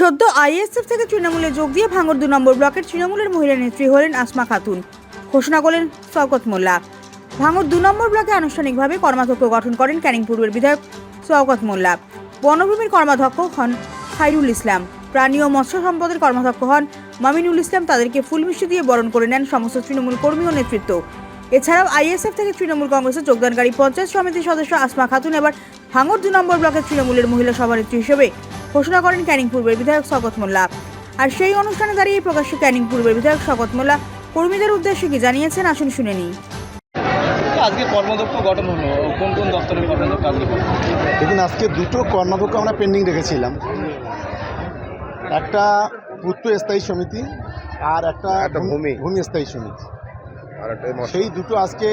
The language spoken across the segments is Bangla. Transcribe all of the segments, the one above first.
সদ্য আইএসএফ থেকে তৃণমূলে যোগ দিয়ে ভাঙর দু নম্বর ব্লকের তৃণমূলের মহিলা নেত্রী হলেন আসমা খাতুন। ঘোষণা করলেন শওকত মোল্লা। ভাঙর দু নম্বর ব্লকে আনুষ্ঠানিকভাবে কর্মাধ্যক্ষ গঠন করেন ক্যানিং পূর্বের বিধায়ক শওকত মোল্লা। বনভূমির কর্মাধ্যক্ষ হন খাইরুল ইসলাম। প্রাণী ও মৎস্য সম্পদের কর্মাধ্যক্ষ হন মামিনুল ইসলাম। তাদেরকে ফুল মিষ্টি দিয়ে বরণ করে নেন সমস্ত তৃণমূল কর্মী ও নেতৃত্ব। এছাড়াও আইএসএফ থেকে তৃণমূল কংগ্রেসের যোগদানকারী পঞ্চায়েত সমিতির সদস্য আসমা খাতুন। এবার ভাঙর দু নম্বর ব্লকের তৃণমূলের মহিলা সভানেত্রী হিসেবে ঘোষণা করেন ক্যানিং পূর্বের বিধায়ক শকত মোল্লা। আর সেই অনুষ্ঠানে দাঁড়িয়ে প্রকাশ্য ক্যানিং পূর্বের বিধায়ক শকত মোল্লা কর্মীদের উদ্দেশ্যে কি জানিয়েছেন আসুন শুনে নিই। আজকে কর্মদক্ষ গঠন হলো। কোন কোন দপ্তরের কর্মদক্ষ আজকে? গঠন হলো? দেখুন আজকে দুটো কর্মাধ্যক্ষ আমরা পেন্ডিং রেখেছিলাম একটা পূর্ত স্থায়ী সমিতি আর একটা একটা ভূমি। ভূমি স্থায়ী সমিতি। আর একটা মৎস্য। সেই দুটো আজকে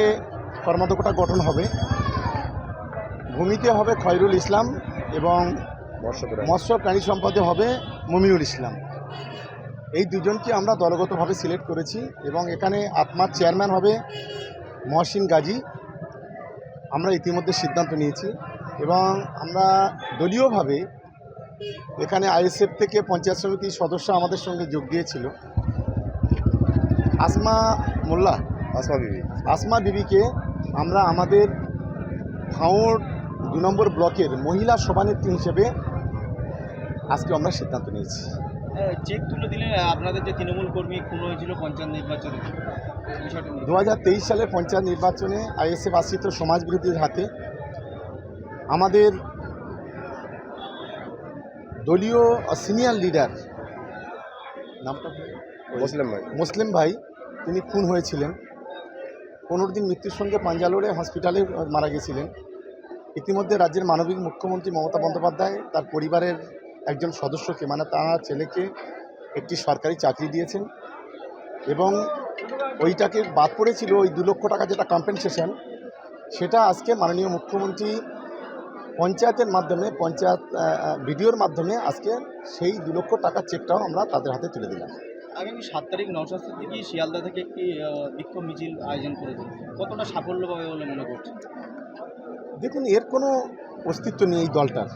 কর্মাধ্যক্ষটা গঠন হবে। ভূমিতে হবে খয়রুল ইসলাম এবং মৎস্য প্রাণী। সম্পদে হবে মমিনুল ইসলাম। এই দুজনকে আমরা দলগতভাবে সিলেক্ট করেছি এবং এখানে আত্মার চেয়ারম্যান হবে মহসিন গাজী। আমরা ইতিমধ্যে সিদ্ধান্ত নিয়েছি এবং আমরা দলীয়ভাবে এখানে আইএসএফ থেকে পঞ্চায়েত সমিতির সদস্য আমাদের সঙ্গে যোগ দিয়েছিল। আসমা মোল্লা আসমা বিবি। আসমা বিবিকে আমরা আমাদের ভাঁড় দু নম্বর ব্লকের মহিলা সভানেত্রী হিসেবে আজকে আমরা সিদ্ধান্ত নিয়েছি। চেক তুলে দিলেন আপনাদের যে তৃণমূল কর্মী খুন হয়েছিল পঞ্চায়েত নির্বাচনে বিষয়টা নিয়ে। দু সালে পঞ্চায়েত নির্বাচনে আইএসএফ আশ্রিত সমাজবিরোধীর হাতে আমাদের দলীয় সিনিয়র লিডার নামটা মুসলিম ভাই। মুসলিম ভাই তিনি খুন হয়েছিলেন। পনেরো দিন মৃত্যুর সঙ্গে পাঞ্জালোরে হসপিটালে মারা গেছিলেন। ইতিমধ্যে রাজ্যের মানবিক মুখ্যমন্ত্রী মমতা বন্দ্যোপাধ্যায় তার পরিবারের একজন সদস্যকে মানে তার ছেলেকে একটি সরকারি চাকরি দিয়েছেন এবং ওইটাকে বাদ পড়েছিল ওই দু লক্ষ টাকা যেটা কম্পেনসেশন সেটা আজকে মাননীয় মুখ্যমন্ত্রী পঞ্চায়েতের মাধ্যমে, পঞ্চায়েত ভিডিওর মাধ্যমে আজকে সেই দু লক্ষ টাকার চেকটাও আমরা তাদের হাতে তুলে দিলাম। আগামী সাত তারিখ নওশাদ সিদ্দিকি শিয়ালদা থেকে একটি বিক্ষোভ মিছিল আয়োজন করেছে কতটা সাফল্য পাবে বলে মনে করছেন? দেখুন এর কোনো অস্তিত্ব নেই এই দলটার।